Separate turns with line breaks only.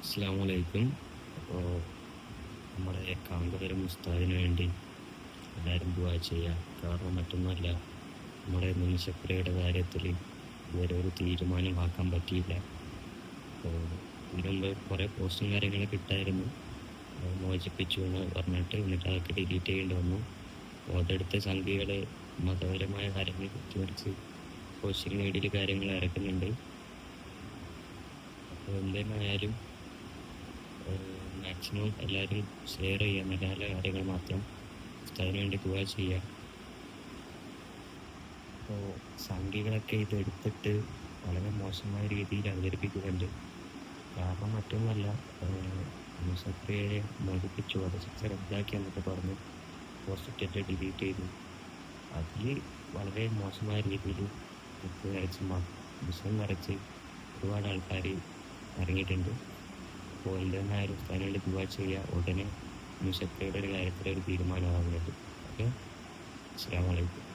അസ്സാമലൈക്കും അപ്പോൾ നമ്മുടെ കാന്തപുരം ഉസ്താദിന് വേണ്ടി എല്ലാവരും ദുവാ ചെയ്യുക കാരണം മറ്റൊന്നുമല്ല നമ്മുടെ മുനിശപ്പുരയുടെ കാര്യത്തിൽ ഇതുവരെ ഒരു തീരുമാനമാക്കാൻ പറ്റിയില്ല. അപ്പോൾ ഇതിനുമുമ്പ് കുറേ പോസ്റ്റും കാര്യങ്ങളൊക്കെ ഇട്ടായിരുന്നു മോചിപ്പിച്ചു എന്ന് പറഞ്ഞിട്ട് എന്നിട്ട് അതൊക്കെ ഡിലീറ്റ് ചെയ്യേണ്ടി വന്നു. അപ്പോൾ അതെടുത്ത സംഖ്യകൾ മതപരമായ കാര്യങ്ങൾ കുത്തിമറിച്ച് സോഷ്യൽ മീഡിയയിൽ കാര്യങ്ങൾ ഇറക്കുന്നുണ്ട്. അപ്പോൾ എന്തായാലും മാക്സിമം എല്ലാവരും ഷെയർ ചെയ്യുക. നല്ല കാര്യങ്ങൾ മാത്രം അതിന് വേണ്ടി ദുവാ ചെയ്യുക. അപ്പോൾ സംഖ്യകളൊക്കെ ഇത് എടുത്തിട്ട് വളരെ മോശമായ രീതിയിൽ അവതരിപ്പിക്കുന്നുണ്ട്. കാരണം മറ്റൊന്നുമല്ല സത്രയെ മടുപ്പിച്ചു അത് ശിക്ഷ റദ്ദാക്കി എന്നൊക്കെ പറഞ്ഞ് പോസ്റ്റ് ഡിലീറ്റ് ചെയ്തു. അതിൽ വളരെ മോശമായ രീതിയിൽ ഉപ്പ് നിറച്ച് വിഷം നിറച്ച് ഒരുപാട് ആൾക്കാർ ഇറങ്ങിയിട്ടുണ്ട്. അപ്പോൾ ഒരു ഫൈനൽ എടുക്കുക ചെയ്യുക ഉടനെ മുസക്കയുടെ ഒരു കാര്യത്തിൽ ഒരു തീരുമാനമാകുന്നത്. ഓക്കെ? അസ്സാം വലൈക്കും